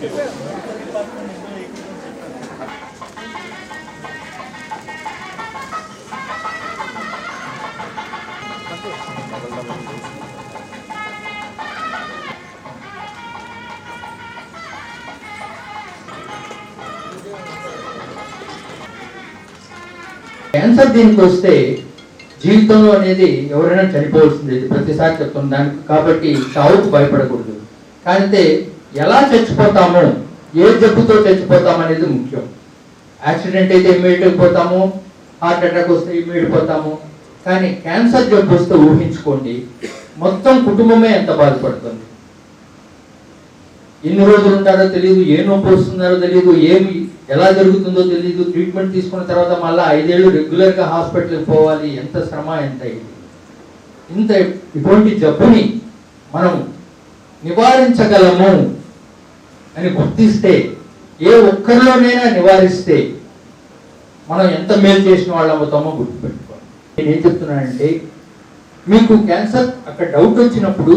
Cancer దీనికి వస్తే జీవితంలో అనేది ఎవరైనా చనిపోవాల్సింది. ప్రతిసారి చెప్తాం దానికి కాబట్టి చావుకు భయపడకూడదు. కానీ ఎలా చచ్చిపోతాము? ఏ జబ్బుతో చచ్చిపోతాం అనేది ముఖ్యం. యాక్సిడెంట్ అయితే ఇమ్మీడియట్గా పోతాము హార్ట్ అటాక్ వస్తే ఇమ్మీడియట్ పోతాము. కానీ క్యాన్సర్ జబ్బు వస్తే ఊహించుకోండి మొత్తం కుటుంబమే ఎంత బాధపడుతుంది? ఎన్ని రోజులు ఉంటారో తెలియదు ఏ నొప్పి వస్తున్నారో తెలియదు ఏమి ఎలా జరుగుతుందో తెలియదు ట్రీట్మెంట్ తీసుకున్న తర్వాత మళ్ళీ ఐదేళ్ళు రెగ్యులర్గా హాస్పిటల్కి పోవాలి. ఎంత శ్రమ ఎంత ఇది. ఇంత ఇటువంటి జబ్బుని మనం నివారించగలము. అని గుర్తిస్తే ఏ ఒక్కరిలోనైనా నివారిస్తే మనం ఎంత మేలు చేసిన వాళ్ళు అవుతామో గుర్తుపెట్టుకోవాలి. నేను ఏం చెప్తున్నానంటే మీకు క్యాన్సర్ అక్కడ డౌట్ వచ్చినప్పుడు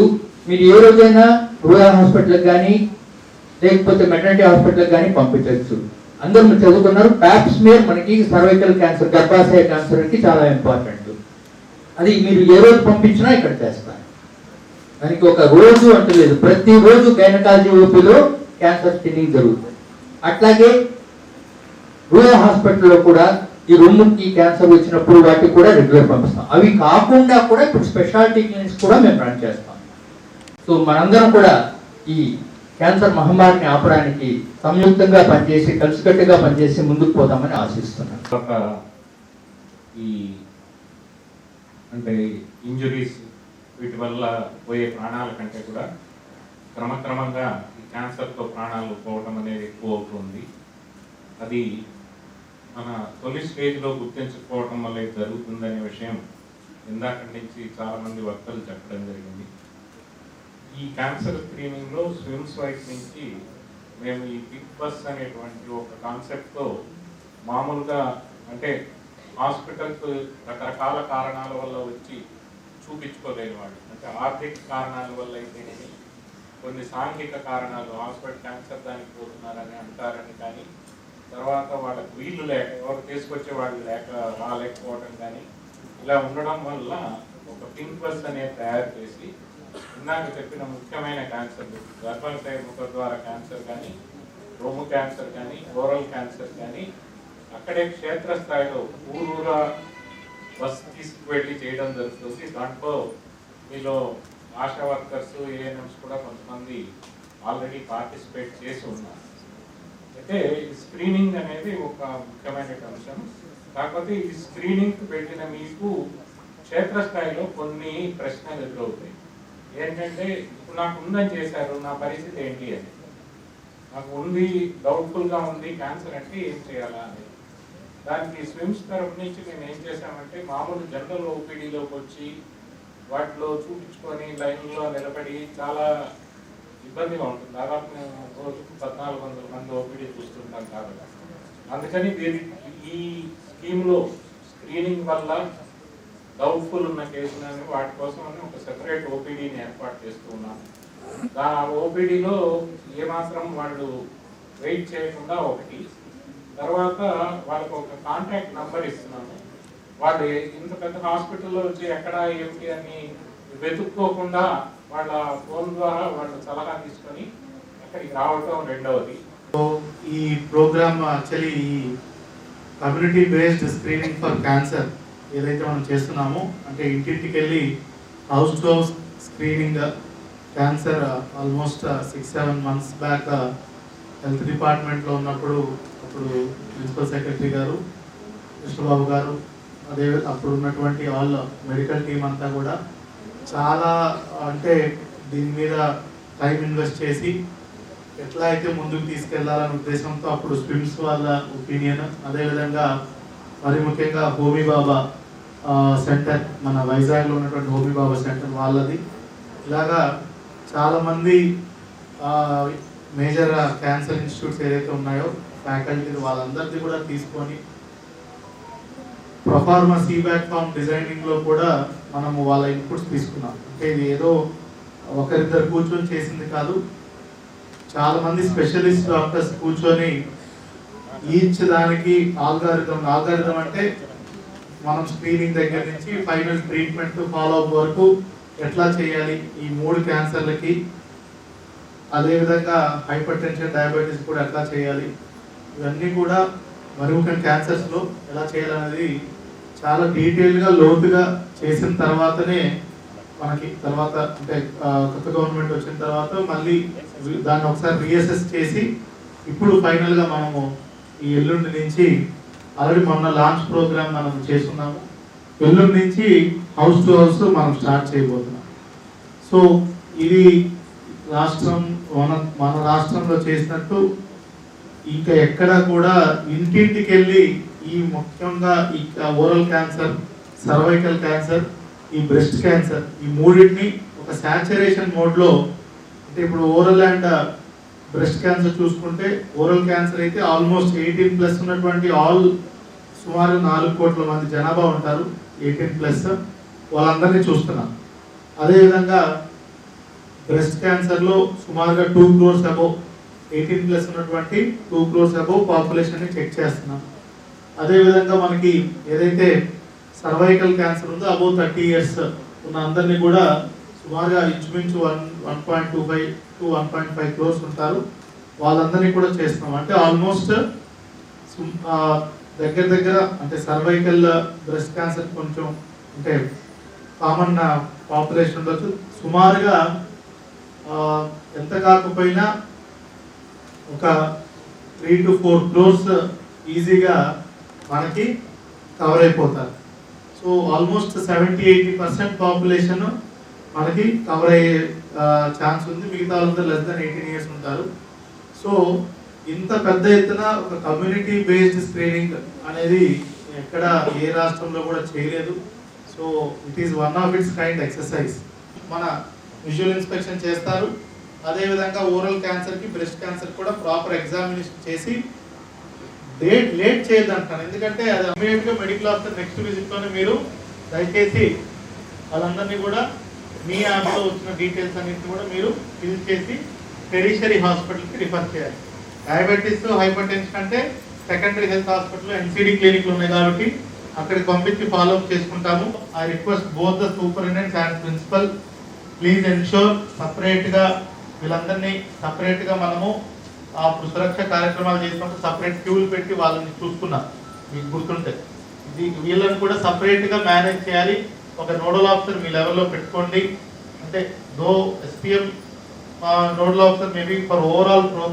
మీరు ఏ రోజైనా రూరల్ హాస్పిటల్కి కానీ లేకపోతే మెటర్నిటీ హాస్పిటల్కి కానీ పంపించవచ్చు. అందరూ మీరు చదువుకున్నారు ప్యాప్స్మియర్ మనకి సర్వైకల్ క్యాన్సర్ గర్భాశయ క్యాన్సర్కి చాలా ఇంపార్టెంట్. అది మీరు ఏ రోజు పంపించినా ఇక్కడ చేస్తారు. దానికి ఒక రోజు అంటలేదు ప్రతిరోజు గైనకాలజీ ఓపీలో క్యాన్సర్ స్క్రీనింగ్ జరుగుతుంది అట్లాగే రూరల్ హాస్పిటల్లో కూడా ఈ రొమ్ముకి క్యాన్సర్ వచ్చినప్పుడు వాటికి కూడా రెగ్యులర్ పంపిస్తాం. అవి కాకుండా కూడా ఇప్పుడు స్పెషాలిటీ క్లినిక్స్ కూడా మేము రన్ చేస్తాం. సో మనందరం కూడా ఈ క్యాన్సర్ మహమ్మారిని ఆపడానికి సంయుక్తంగా పనిచేసి కలిసికట్టుగా పనిచేసి ముందుకు పోతామని ఆశిస్తున్నాను ఒక ఈ అంటే ఇంజురీస్ వీటి వల్ల పోయే ప్రాణాల కంటే కూడా క్రమక్రమంగా క్యాన్సర్తో ప్రాణాలు పోవటం అనేది ఎక్కువ అవుతుంది అది మన తొలి స్టేజ్లో గుర్తించకపోవటం వల్ల జరుగుతుందనే విషయం ఇందాక నుంచి చాలామంది వక్తలు చెప్పడం జరిగింది. ఈ క్యాన్సర్ స్క్రీనింగ్లో స్విమ్స్ వైట్ నుంచి మేము ఈ బిగ్ బస్ అనేటువంటి ఒక కాన్సెప్ట్తో మామూలుగా అంటే హాస్పిటల్స్ రకరకాల కారణాల వల్ల వచ్చి చూపించుకోలేని వాళ్ళు. అంటే ఆర్థిక కారణాల వల్ల అయితేనేమి కొన్ని సాంఘిక కారణాలు హాస్పిటల్ క్యాన్సర్ దానికి పోతున్నారని అంటారని కానీ తర్వాత వాళ్ళకి వీళ్ళు లేక ఎవరు తీసుకొచ్చే వాళ్ళు లేక రాలేకపోవడం కానీ ఇలా ఉండడం వల్ల ఒక పింక్ బస్ అనేది తయారు చేసి ఇందాక చెప్పిన ముఖ్యమైన క్యాన్సర్లు గర్భాశయ ముఖ ద్వారా క్యాన్సర్ కానీ రొమ్ము క్యాన్సర్ కానీ ఓరల్ క్యాన్సర్ కానీ అక్కడే క్షేత్రస్థాయిలో ఊరూరా బస్ తీసుకువెళ్ళి చేయడం జరుగుతుంది. దాంట్లో మీలో ఆశా వర్కర్స్ ఏఎన్ఎంస్ కూడా కొంతమంది ఆల్రెడీ పార్టిసిపేట్ చేసి ఉన్నారు. అయితే ఈ స్క్రీనింగ్ అనేది ఒక ముఖ్యమైన అంశం. కాకపోతే ఈ స్క్రీనింగ్ పెట్టిన మీకు క్షేత్రస్థాయిలో కొన్ని ప్రశ్నలు ఎదురవుతాయి. ఏంటంటే ఇప్పుడు నాకు ఉందని చేశారు నా పరిస్థితి ఏంటి అని. నాకు ఉంది డౌట్ఫుల్గా ఉంది క్యాన్సర్ అంటే ఏం చేయాలా అని. దానికి స్విమ్స్ తరఫు నుంచి మేము ఏం చేశామంటే మామూలు జనరల్ ఓపీడీలోకి వచ్చి వాటిలో చూపించుకొని లైన్లో నిలబడి చాలా ఇబ్బందిగా ఉంటుంది. దాదాపు మేము రోజుకు పద్నాలుగు వందల మంది ఓపీడీ చూస్తుంటాం కాబట్టి. అందుకని దీని ఈ స్కీమ్లో స్క్రీనింగ్ వల్ల డౌట్ఫుల్ ఉన్న కేసులని వాటి కోసం ఒక సెపరేట్ ఓపీడీని ఏర్పాటు చేస్తూ ఉన్నాం. ఆ ఓపీడీలో ఏమాత్రం వాళ్ళు వెయిట్ చేయకుండా ఒకటి. తర్వాత వాళ్ళకు ఒక కాంటాక్ట్ నంబర్ ఇస్తున్నాము. వాళ్ళు ఇంత పెద్ద హాస్పిటల్లో వచ్చి ఎక్కడ ఏమిటి అని వెతుక్కోకుండా వాళ్ళ ఫోన్ ద్వారా వాళ్ళు సలహా తీసుకొని అక్కడికి రావటం రెండవది. సో ఈ ప్రోగ్రామ్ యాక్చువల్లీ ఈ community based screening for cancer ఏదైతే మనం చేస్తున్నామో అంటే ఇంటింటికి వెళ్ళి house to house screening cancer almost six seven months back health డిపార్ట్మెంట్లో ఉన్నప్పుడు అప్పుడు ప్రిన్సిపల్ సెక్రటరీ గారు కృష్ణబాబు గారు అదే అప్పుడు ఉన్నటువంటి ఆల్ మెడికల్ టీం అంతా కూడా చాలా అంటే దీని మీద టైం ఇన్వెస్ట్ చేసి ఎట్లా అయితే ముందుకు తీసుకెళ్ళాలనే ఉద్దేశంతో అప్పుడు స్విమ్స్ వాళ్ళ ఒపీనియన్ అదేవిధంగా మరి ముఖ్యంగా హోమీ బాబా సెంటర్ మన వైజాగ్లో ఉన్నటువంటి హోమీ బాబా సెంటర్ వాళ్ళది. ఇలాగా చాలామంది మేజర్ క్యాన్సర్ ఇన్స్టిట్యూట్స్ ఏదైతే ఉన్నాయో ఫ్యాకల్టీ వాళ్ళందరిది కూడా తీసుకొని ప్రొఫార్మా సీబ్యాక్ ఫామ్ డిజైనింగ్లో కూడా మనము వాళ్ళ ఇన్పుట్స్ తీసుకున్నాం. అంటే ఇది ఏదో ఒకరిద్దరు కూర్చొని చేసింది కాదు. చాలామంది స్పెషలిస్ట్ డాక్టర్స్ కూర్చొని ఈచ్ దానికి ఆల్గారిథం ఆల్గారిథం అంటే మనం స్క్రీనింగ్ దగ్గర నుంచి ఫైనల్ ట్రీట్మెంట్ ఫాలో అప్ వరకు ఎట్లా చేయాలి ఈ మూడు క్యాన్సర్లకి అదేవిధంగా హైపర్ టెన్షన్ డయాబెటీస్ కూడా ఎట్లా చేయాలి. ఇవన్నీ కూడా మరి ముఖ్యంగా క్యాన్సర్స్లో ఎలా చేయాలనేది చాలా డీటెయిల్గా లోతుగా చేసిన తర్వాతనే మనకి తర్వాత అంటే కొత్త గవర్నమెంట్ వచ్చిన తర్వాత మళ్ళీ దాన్ని ఒకసారి రీఅసెస్ చేసి ఇప్పుడు ఫైనల్గా మనము ఈ ఎల్లుండి నుంచి ఆల్రెడీ మొన్న లాంచ్ ప్రోగ్రామ్ మనం చేస్తున్నాము ఎల్లుండి నుంచి హౌస్ టు హౌస్ మనం స్టార్ట్ చేయబోతున్నాం. సో ఇది రాష్ట్రం మన మన రాష్ట్రంలో చేసినట్టు ఇంకా ఎక్కడ కూడా ఇంటింటికి వెళ్ళి ఈ ముఖ్యంగా ఈ ఓరల్ క్యాన్సర్ సర్వైకల్ క్యాన్సర్ ఈ బ్రెస్ట్ క్యాన్సర్ ఈ మూడింటిని ఒక శాచురేషన్ మోడ్లో అంటే ఇప్పుడు ఓరల్ అండ్ బ్రెస్ట్ క్యాన్సర్ చూసుకుంటే ఓరల్ క్యాన్సర్ అయితే ఆల్మోస్ట్ ఎయిటీన్ ప్లస్ ఉన్నటువంటి ఆల్ సుమారు నాలుగు కోట్ల మంది జనాభా ఉంటారు ఎయిటీన్ ప్లస్ వాళ్ళందరినీ చూస్తున్నాం. అదేవిధంగా బ్రెస్ట్ క్యాన్సర్లో సుమారుగా two crores above eighteen plus ఉన్నటువంటి టూ క్రోర్స్ అబౌవ్ పాపులేషన్ని చెక్ చేస్తున్నాం. అదేవిధంగా మనకి ఏదైతే సర్వైకల్ క్యాన్సర్ ఉందో అబౌవ్ థర్టీ ఇయర్స్ ఉన్న అందరినీ కూడా సుమారుగా ఇంచుమించు one one point two five to one point five crores ఉంటారు. వాళ్ళందరినీ కూడా చేస్తున్నాం. అంటే ఆల్మోస్ట్ దగ్గర దగ్గర అంటే సర్వైకల్ బ్రెస్ట్ క్యాన్సర్ కొంచెం అంటే కామన్ పాపులేషన్ ఉండొచ్చు. సుమారుగా ఎంత కాకపోయినా ఒక త్రీ టు ఫోర్ ఫ్లోర్స్ ఈజీగా మనకి కవర్ అయిపోతారు. So almost seventy eighty percent population మనకి కవర్ అయ్యే ఛాన్స్ ఉంది. మిగతా వాళ్ళంతా లెస్ దాన్ ఎయిటీన్ ఇయర్స్ ఉంటారు. సో ఇంత పెద్ద ఎత్తున ఒక కమ్యూనిటీ బేస్డ్ స్క్రీనింగ్ అనేది ఎక్కడ ఏ రాష్ట్రంలో కూడా చేయలేదు. So it is one of its kind exercise మన విజువల్ ఇన్స్పెక్షన్ చేస్తారు. అదేవిధంగా ఓరల్ క్యాన్సర్కి బ్రెస్ట్ క్యాన్సర్ కూడా ప్రాపర్ ఎగ్జామినేషన్ చేసి డేట్ లేట్ చేయదంటాను ఎందుకంటే అది ఇమీడియట్గా మెడికల్ ఆఫీసర్ నెక్స్ట్ విజిట్లోనే మీరు దయచేసి వాళ్ళందరినీ కూడా మీ యాప్లో వచ్చిన డీటెయిల్స్ అన్నింటిని కూడా మీరు ఫిల్ చేసి టెరిషరీ హాస్పిటల్కి రిఫర్ చేయాలి. డయాబెటీస్ హైపర్ టెన్షన్ అంటే సెకండరీ హెల్త్ హాస్పిటల్ ఎన్సీడీ క్లినిక్లు ఉన్నాయి కాబట్టి అక్కడికి పంపించి ఫాలో అప్ చేసుకుంటాము. I request both the superintendent and principal please ensure సపరేట్గా వీళ్ళందరినీ సపరేట్గా మనము ఆ సురక్ష కార్యక్రమాలు చేసినప్పుడు సపరేట్ క్యూలు పెట్టి వాళ్ళని చూసుకున్నాం. మీకు గుర్తుంటే. ఇది వీళ్ళని కూడా సపరేట్గా మేనేజ్ చేయాలి. ఒక నోడల్ ఆఫీసర్ మీ లెవెల్లో పెట్టుకోండి. అంటే though SPM nodal officer maybe for overall pro